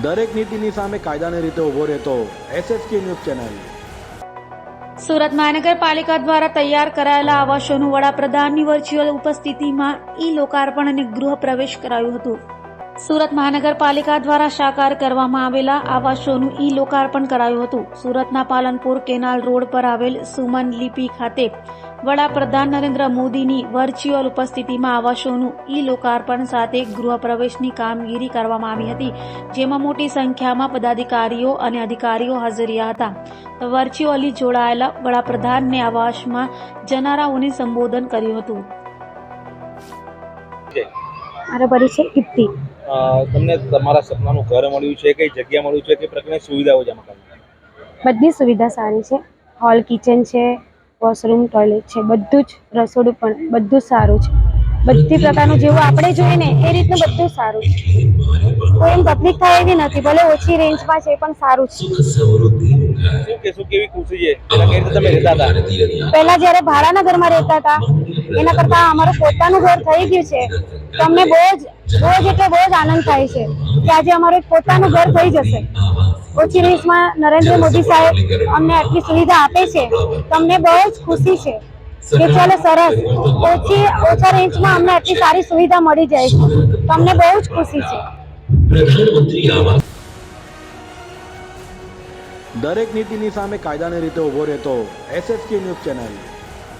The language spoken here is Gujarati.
દરેક નીતિની સામે કાયદાની રીતે ઊભો રહેતો એસએસકે ન્યૂઝ ચેનલ. સુરત મહાનગરપાલિકા દ્વારા તૈયાર કરાયેલા આવાસોનું વડાપ્રધાનની વર્ચ્યુઅલ ઉપસ્થિતિમાં ઈ લોકાર્પણ અને ગૃહ પ્રવેશ કરાયું હતું. સુરત મહાનગરપાલિકા દ્વારા સાકાર કરવામાં આવેલા આવાસોનું ઈ લોકાર્પણ કરાયું હતું. સુરતના પાલનપુર કેનાલ રોડ પર આવેલ સુમન લિપિ ખાતે વડાપ્રધાન નરેન્દ્ર મોદીની વર્ચ્યુઅલ ઉપસ્થિતિમાં આવાસોનું ઈ લોકાર્પણ સાથે ગૃહપ્રવેશની કામગીરી કરવામાં આવી હતી જેમાં મોટી સંખ્યામાં પદાધિકારીઓ અને અધિકારીઓ હાજર રહ્યા હતા. વર્ચ્યુઅલી જોડાયેલા વડાપ્રધાનને આવાસમાં જનારાઓને સંબોધન કર્યું હતું. મારો પરિચય કીર્તિ. અ, તમને તમારા સપનાનું ઘર મળ્યું છે કઈ જગ્યા મળ્યું છે કઈ પ્રકારની સુવિધાઓ છે મકાનમાં બધી સુવિધા સારી છે. હોલ કિચન છે વોશરૂમ ટોયલેટ છે બધું જ રસોડું પણ બધું સારું છે. બધી પ્રકારનું જેવું આપણે જોઈએ ને એ રીતનું બધું સારું છે. કોઈ તકલીફ થાય એવી નથી ભલે ઓછી રેન્જમાં છે પણ સારું છે. પહેલા જ્યારે ભાડાના ઘરમાં રહેતા હતા એના કરતાં અમારું પોતાનું ઘર થઈ ગયું છે તો અમને બહુ જ બહુ જ એટલે બહુ જ આનંદ થાય છે કે આજે અમારું એક પોતાનું ઘર થઈ જશે. ઓછી રેન્જમાં નરેન્દ્ર મોદી સાહેબ અમને આટલી સુવિધા આપે છે તો અમને બહુ જ ખુશી છે કે ચાલો સરસ ઓછી ઓછા રેન્જમાં અમને આટલી સારી સુવિધા મળી જાય છે. તો અમને બહુ જ ખુશી છે. દરેક નીતિની સામે કાયદાની રીતે ઊભો રહેતો એસએસકે ન્યૂઝ ચેનલ.